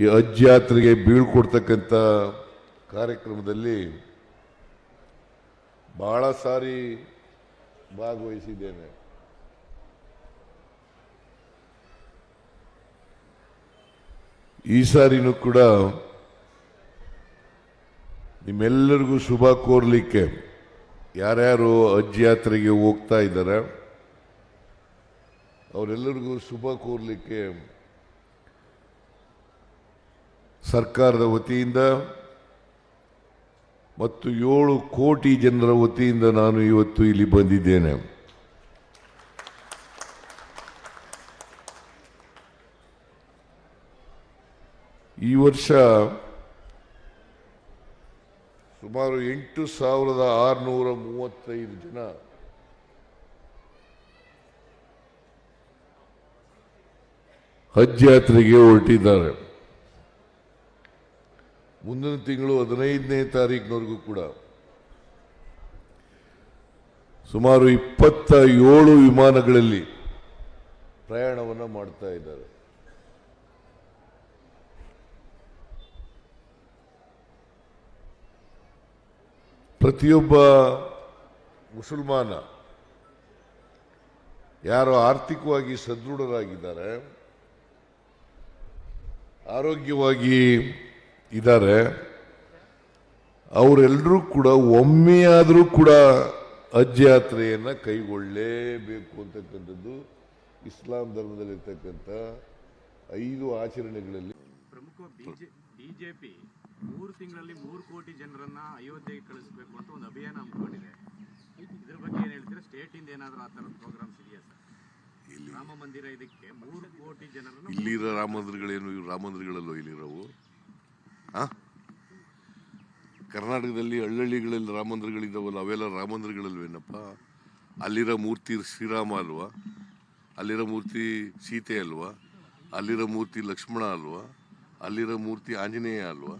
ಈ ಅಜ್ಜಾತ್ರೆಗೆ ಬೀಳ್ಕೊಡ್ತಕ್ಕಂಥ ಕಾರ್ಯಕ್ರಮದಲ್ಲಿ ಬಹಳ ಸಾರಿ ಭಾಗವಹಿಸಿದ್ದೇನೆ. ಈ ಸಾರಿನೂ ಕೂಡ ನಿಮ್ಮೆಲ್ಲರಿಗೂ ಶುಭ ಕೋರ್ಲಿಕ್ಕೆ ಯಾರ್ಯಾರು ಹಜ್ ಯಾತ್ರೆಗೆ ಹೋಗ್ತಾ ಇದ್ದಾರೆ, ಅವರೆಲ್ಲರಿಗೂ ಶುಭ ಕೋರ್ಲಿಕ್ಕೆ ಸರ್ಕಾರದ ವತಿಯಿಂದ ಮತ್ತು ಏಳು ಕೋಟಿ ಜನರ ವತಿಯಿಂದ ನಾನು ಇವತ್ತು ಇಲ್ಲಿ ಬಂದಿದ್ದೇನೆ. ಈ ವರ್ಷ ಸುಮಾರು ಎಂಟು ಸಾವಿರದ ಆರುನೂರ ಮೂವತ್ತೈದು ಜನ ಹಜ್ ಯಾತ್ರೆಗೆ ಹೊರಟಿದ್ದಾರೆ. ಮುಂದಿನ ತಿಂಗಳು ಹದಿನೈದನೇ ತಾರೀಕಿನವರೆಗೂ ಕೂಡ ಸುಮಾರು ಇಪ್ಪತ್ತ ಏಳು ವಿಮಾನಗಳಲ್ಲಿ ಪ್ರಯಾಣವನ್ನು ಮಾಡ್ತಾ ಇದ್ದಾರೆ. ಪ್ರತಿಯೊಬ್ಬ ಮುಸಲ್ಮಾನ ಯಾರು ಆರ್ಥಿಕವಾಗಿ ಸದೃಢರಾಗಿದ್ದಾರೆ, ಆರೋಗ್ಯವಾಗಿ ಇದ್ದಾರೆ ಅವರೆಲ್ಲರೂ ಕೂಡ ಒಮ್ಮೆಯಾದರೂ ಕೂಡ ಹಜ್ ಯಾತ್ರೆಯನ್ನು ಕೈಗೊಳ್ಳಲೇಬೇಕು ಅಂತಕ್ಕಂಥದ್ದು ಇಸ್ಲಾಂ ಧರ್ಮದಲ್ಲಿರ್ತಕ್ಕಂಥ ಐದು ಆಚರಣೆಗಳಲ್ಲಿ ಪ್ರಮುಖ ಬಿಜೆ ಬಿಜೆಪಿ ಮೂರು ತಿಂಗಳಲ್ಲಿ ಮೂರು ಕೋಟಿ ಜನರನ್ನ ಅಯೋಧ್ಯೆಗೆ ಕಳಿಸ್ಬೇಕು ಅಂತ ಒಂದು ಅಭಿಯಾನ ಹಮ್ಮಿಕೊಂಡಿದೆ. ಇದ್ರ ಬಗ್ಗೆ ಏನು ಹೇಳ್ತೀರಾ? ಸ್ಟೇಟ್ ಇಂದ ಏನಾದ್ರೂ ಆ ಥರದ ಪ್ರೋಗ್ರಾಮ್ಸ್ ಇದೆಯಾ ಸರ್? ರಾಮ ಮಂದಿರ ಇದಕ್ಕೆ ಮೂರು ಕೋಟಿ ಜನರನ್ನ ಇಲ್ಲಿರೋ ರಾಮ ಮಂದಿರಗಳೇನು ರಾಮ ಮಂದಿರಗಳಲ್ಲೋ ಇಲ್ಲಿರೋವು? ಕರ್ನಾಟಕದಲ್ಲಿ ಹಳ್ಳಳ್ಳಿಗಳಲ್ಲಿ ರಾಮ ಮಂದಿರಗಳಿದ್ದಾವಲ್ಲ ಅವೆಲ್ಲ ರಾಮ ಮಂದಿರಗಳಲ್ವೇನಪ್ಪ? ಅಲ್ಲಿರೋ ಮೂರ್ತಿ ಶ್ರೀರಾಮ ಅಲ್ವಾ? ಅಲ್ಲಿರೋ ಮೂರ್ತಿ ಸೀತೆ ಅಲ್ವಾ? ಅಲ್ಲಿರೋ ಮೂರ್ತಿ ಲಕ್ಷ್ಮಣ ಅಲ್ವಾ? ಅಲ್ಲಿರೋ ಮೂರ್ತಿ ಆಂಜನೇಯ ಅಲ್ವಾ?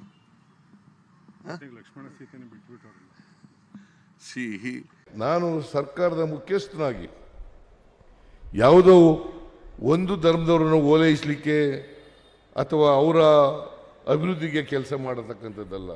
ಲಕ್ಷ್ಮಣ ಸೀತೆನ ಸಿಹಿ ನಾನು ಸರ್ಕಾರದ ಮುಖ್ಯಸ್ಥನಾಗಿ ಯಾವುದೋ ಒಂದು ಧರ್ಮದವರನ್ನು ಓಲೈಸಲಿಕ್ಕೆ ಅಥವಾ ಅವರ ಅಭಿವೃದ್ಧಿಗೆ ಕೆಲಸ ಮಾಡತಕ್ಕಂಥದ್ದಲ್ಲ.